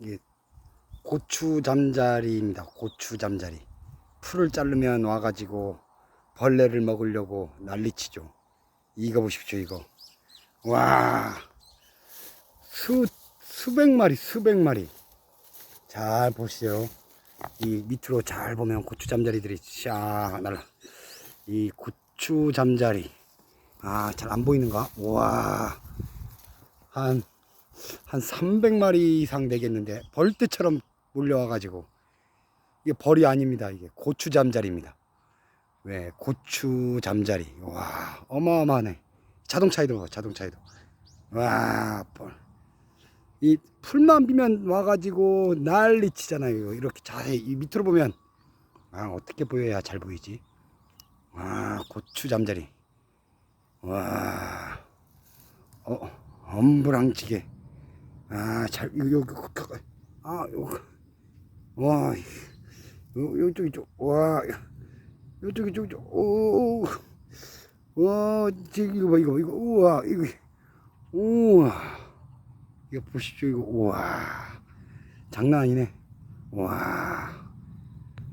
이게 고추 잠자리입니다. 고추 잠자리. 풀을 자르면 와가지고 벌레를 먹으려고 난리치죠. 이거 보십시오, 이거. 와, 수, 수백 마리, 수백 마리. 잘 보세요. 이 밑으로 잘 보면 고추 잠자리들이 샥 날라. 이 고추 잠자리. 아, 잘 안 보이는가? 와, 한, 한 300마리 이상 되겠는데, 벌떼처럼 몰려와가지고. 이게 벌이 아닙니다. 이게 고추 잠자리입니다. 왜, 고추 잠자리. 와, 어마어마하네. 자동차에도, 봐, 자동차에도. 와, 벌. 이 풀만 비면 와가지고 난리 치잖아요. 이렇게 자세히 이 밑으로 보면 아 어떻게 보여야 잘 보이지? 와 고추 잠자리. 와, 어 엄브랑찌개. 아잘 이거 이거 아 이거 와 요, 요쪽 이 쪽 와 요쪽 이쪽 이 쪽 오 와 지금 이거 봐 이거 이거 우와 이거 우와. 이거 보십시오 이거 우와. 장난 아니네. 와